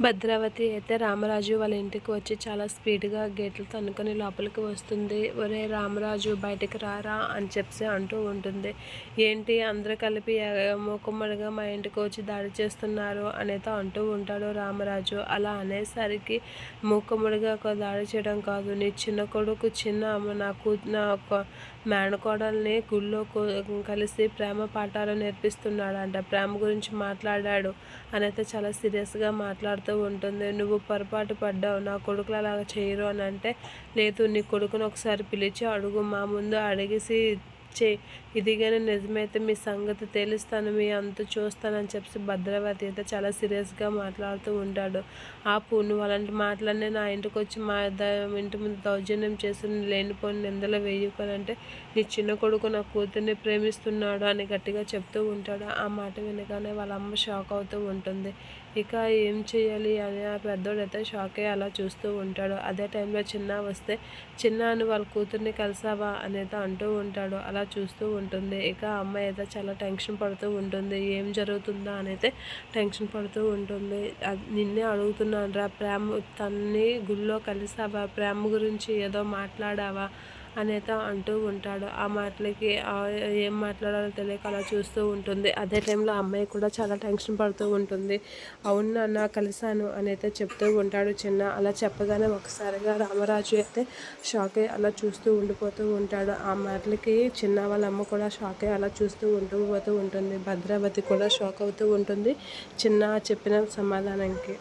భద్రావతి అయితే రామరాజు వాళ్ళ ఇంటికి వచ్చి చాలా స్పీడ్గా గేట్లు తన్నుకొని లోపలికి వస్తుంది. ఒరే రామరాజు బయటకు రారా అని చెప్పి అంటూ ఉంటుంది. ఏంటి? అందరూ కలిపి మూకుమ్మడిగా మా ఇంటికి వచ్చి దాడి చేస్తున్నారు అనేది అంటూ ఉంటాడు రామరాజు. అలా అనేసరికి మూకుమ్మడిగా ఒక దాడి చేయడం కాదు. నీ చిన్న కొడుకు చిన్న నాకు నా మేనకోడల్ని గుళ్ళో కలిసి ప్రేమ పాఠాలు నేర్పిస్తున్నాడు అంట ప్రేమ గురించి మాట్లాడాడు అనేది చాలా సీరియస్గా మాట్లాడు మాట్లాడుతూ ఉంటుంది. నువ్వు పొరపాటు పడ్డావు నా కొడుకులు అలాగ చేయరు అని అంటే లేదు నీ కొడుకుని ఒకసారి పిలిచి అడుగు. మా ముందు అడిగేసి చే ఇది కానీ నిజమైతే మీ సంగతి తెలుస్తాను మీ అంత చూస్తానని చెప్పి భద్రావతి అయితే చాలా సీరియస్గా మాట్లాడుతూ ఉంటాడు. ఆ నువ్వు అలాంటి మాటలన్నీ నా ఇంటికి వచ్చి మా ఇంటి ముందు దౌర్జన్యం చేసి లేనిపోని నిందలు వేయకనంటే నీ చిన్న కొడుకు నా కూతుర్ని ప్రేమిస్తున్నాడు అని గట్టిగా చెప్తూ ఉంటాడు. ఆ మాట వినగానే వాళ్ళ అమ్మ షాక్ అవుతూ ఉంటుంది. ఇక ఏం చేయాలి అని ఆ పెద్దోడైతే షాక్ అయ్యి అలా చూస్తూ ఉంటాడు. అదే టైంలో చిన్న వస్తే చిన్న అని వాళ్ళ కూతుర్ని కలిసావా? అనేది అంటూ ఉంటాడు. అలా చూస్తూ ఉంటుంది. ఇక అమ్మాయి అయితే చాలా టెన్షన్ పడుతూ ఉంటుంది. ఏం జరుగుతుందా అనేది టెన్షన్ పడుతూ ఉంటుంది. నిన్నే అడుగుతున్నాను రా ప్రేమ తన్ని గుళ్ళో కలిసావా? ప్రేమ గురించి ఏదో మాట్లాడావా? అనేత అంటూ ఉంటాడు. ఆ మాటలకి ఏం మాట్లాడాలో తెలియక అలా చూస్తూ ఉంటుంది. అదే టైంలో అమ్మాయి కూడా చాలా టెన్షన్ పడుతూ ఉంటుంది. అవును నాన్న కలిశాను అనేత చెప్తూ ఉంటాడు చిన్న. అలా చెప్పగానే ఒకసారిగా రామరాజు అయితే షాక్ అయ్యి అలా చూస్తూ ఉండిపోతూ ఉంటాడు. ఆ మాటలకి చిన్న వాళ్ళ అమ్మ కూడా షాక్ అయ్యి అలా చూస్తూ ఉంటూ పోతూ ఉంటుంది. భద్రావతి కూడా షాక్ అవుతూ ఉంటుంది. చిన్న చెప్పిన సమాధానానికి